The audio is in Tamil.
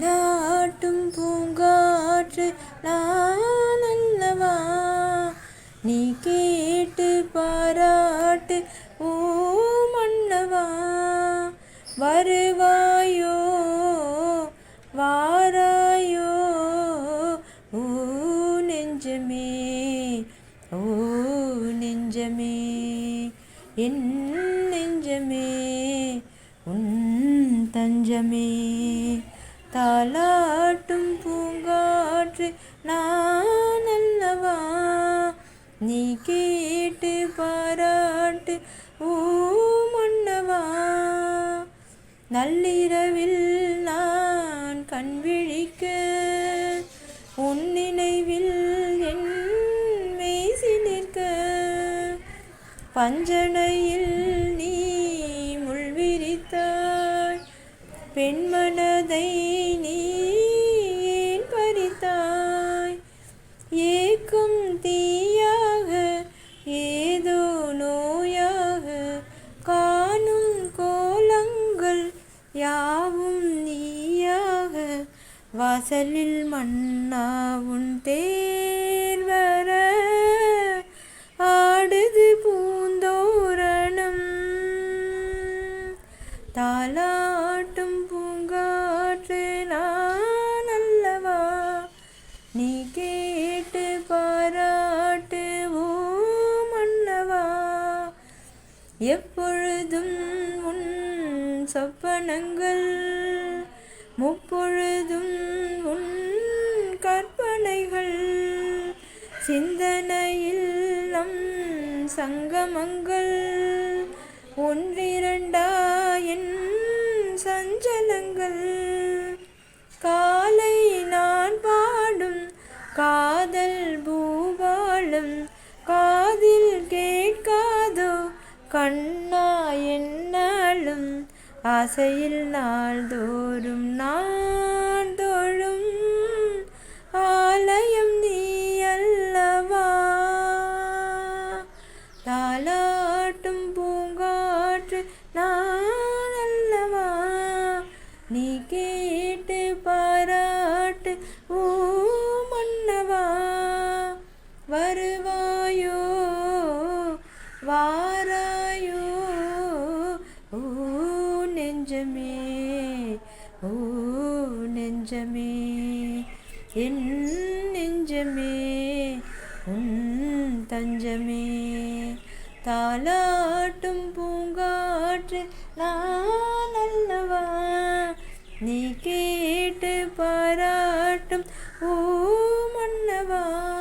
தாலாட்டும் பூங்காற்று நான் அல்லவா நீ கேட்டு பாராட்டு ஓ மன்னவா? வருவாயோ? வாராயோ? ஓ நெஞ்சமே ஓ நெஞ்சமே என் நெஞ்சமே உன் தஞ்சமே. தாளாட்டும் பூங்காற்று நான் அல்லவா நீ கேட்டு பாராட்டு ஓ மன்னவா நள்ளிரவில் நான் கண் விழிக்க உன் நினைவில் என் மெய்சி நிற்க. பஞ்சனையில் பெண்மனதை நீ ஏன் பறித்தாய்? ஏக்கும் தீயாக ஏதோ நோயாக காணும் கோலங்கள் யாவும் நீயாக. வாசலில் மன்னா உன் தேர் காட்டும் பூங்காற்று நான் அல்லவா? நீ கேட்டு பாராட்டு ஓ மன்னவா எப்பொழுதும் உன் சொப்பனங்கள் முப்பொழுதும் உன் கற்பனைகள் சிந்தனையில் நம் சங்கமங்கள் ஒன்றிரண்டா கண்ணா என்னாலும் ஆசையில் நாள்தோறும் நாள்தோறும் ஆலயம் நீ அல்லவா? தாலாட்டும் பூங்காற்று நான் அல்லவா? நீ கேட்டு பாராட்டு ஓ மன்னவா? வருவாயோ? வார நெஞ்சமே ஓ நெஞ்சமே என் நெஞ்சமே உன் தஞ்சமே. தாலாட்டும் பூங்காற்று நான் அல்லவா? நீ கேட்டு பாராட்டும் ஓ மன்னவா?